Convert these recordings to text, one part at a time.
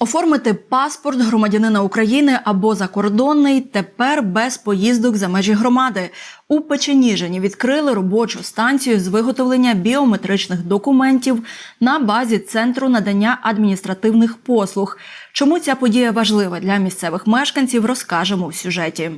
Оформити паспорт громадянина України або закордонний тепер без поїздок за межі громади. У Печеніжині відкрили робочу станцію з виготовлення біометричних документів на базі центру надання адміністративних послуг. Чому ця подія важлива для місцевих мешканців, розкажемо в сюжеті.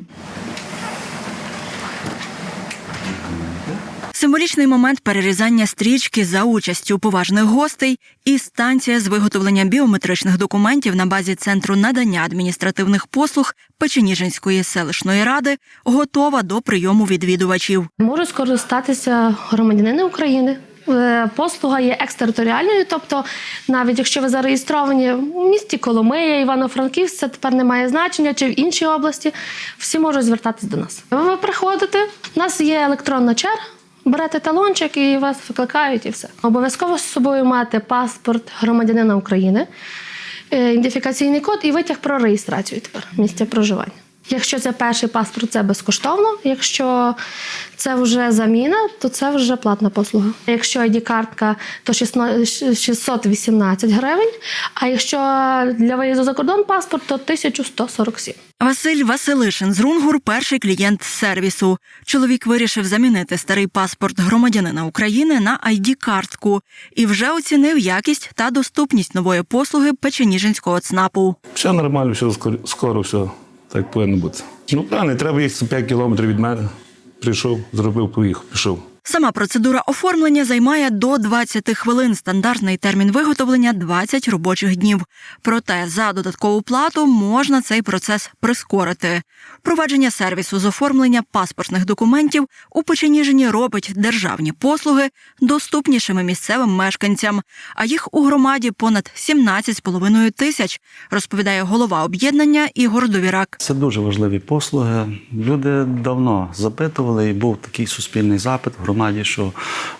Символічний момент перерізання стрічки за участю поважних гостей і станція з виготовлення біометричних документів на базі центру надання адміністративних послуг Печеніжинської селищної ради готова до прийому відвідувачів. Можуть скористатися громадянини України. Е, Послуга є екстериторіальною, тобто навіть якщо ви зареєстровані в місті Коломия, Івано-Франківськ, це тепер не має значення, чи в іншій області, всі можуть звертатись до нас. Ви приходите, у нас є електронна черга. Берете талончик і вас викликають, і все. Обов'язково з собою мати паспорт громадянина України, е, ідентифікаційний код і витяг про реєстрацію тепер місця проживання. Якщо це перший паспорт, це безкоштовно. Якщо це вже заміна, то це вже платна послуга. Якщо ID-картка, то 16 618 гривень. А якщо для виїзду за кордон паспорт, то 1147. Василь Василишин з Рунгур перший клієнт сервісу. Чоловік вирішив замінити старий паспорт громадянина України на ID-картку і вже оцінив якість та доступність нової послуги Печеніжинського ЦНАПу. Все нормально, все скоро, скоро все так повинно бути. Ну не треба їх 5 кілометрів від мене. Прийшов, зробив, поїхав, пішов. Сама процедура оформлення займає до 20 хвилин. Стандартний термін виготовлення 20 робочих днів. Проте за додаткову плату можна цей процес прискорити. Впровадження сервісу з оформлення паспортних документів у Печеніжині робить державні послуги доступнішими місцевим мешканцям. А їх у громаді понад 17,5 тисяч, розповідає голова об'єднання Ігор Довірак. Це дуже важливі послуги. Люди давно запитували, і був такий суспільний запит в громаді, що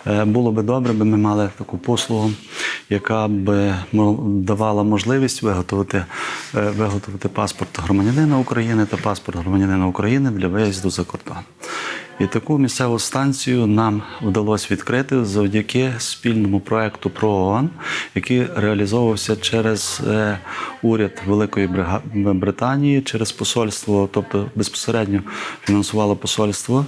е, було би добре, би ми мали таку послугу, яка б давала можливість виготовити, е, виготовити паспорт громадянина України та паспорт громадянина України для виїзду за кордон. І таку місцеву станцію нам вдалося відкрити завдяки спільному проекту ПРООН, який реалізовувався через е, уряд Великої Британії, через посольство, тобто безпосередньо фінансувало посольство.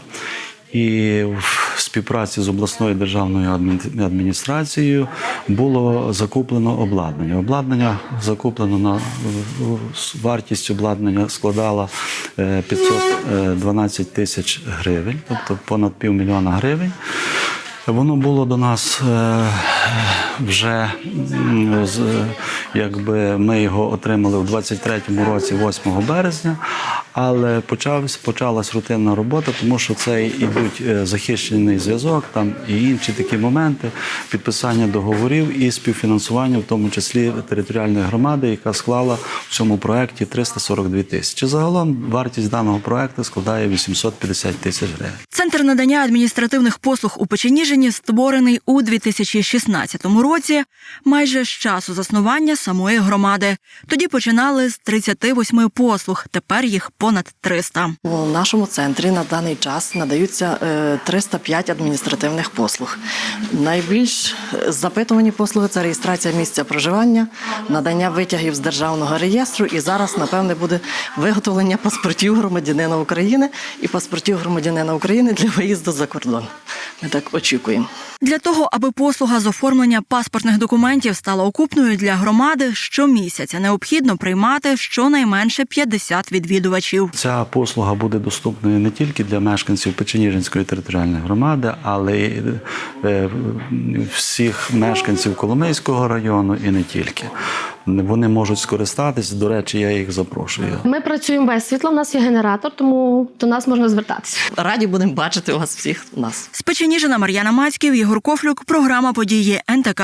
І в співпраці з обласною державною адмін- адміністрацією було закуплено обладнання. Обладнання закуплено на вартість обладнання складала е, 512 тисяч гривень, тобто понад півмільйона гривень. Воно було до нас е, вже якби ми його отримали в 23-му році, 8 березня, але почався, почалась рутинна робота, тому що це ідуть е, захищений зв'язок, там і інші такі моменти, підписання договорів і співфінансування, в тому числі територіальної громади, яка склала в цьому проєкті 342 тисячі. Загалом вартість даного проєкту складає 850 тисяч гривень. Центр надання адміністративних послуг у Печеніжині створений у 2016 році, майже з часу заснування самої громади. Тоді починали з 38 послуг, тепер їх понад 300. У нашому центрі на даний час надаються е, 305 адміністративних послуг. Найбільш е, запитувані послуги це реєстрація місця проживання, надання витягів з державного реєстру. І зараз, напевне, буде виготовлення паспортів громадянина України і паспортів громадянина України для виїзду за кордон. Ми так очікуємо. Для того, аби послуга з оформлення паспортних документів стала окупною для громади, щомісяця необхідно приймати щонайменше 50 відвідувачів. Ця послуга буде доступною не тільки для мешканців Печеніжинської територіальної громади, але й е, всіх мешканців Коломийського району і не тільки. Вони можуть скористатись. До речі, я їх запрошую. Ми працюємо без світла, у нас є генератор, тому до нас можна звертатися. Раді будемо бачити вас всіх у нас. Спеченіжина Мар'яна Мацьків, Єгор Кофлюк, програма події НТК.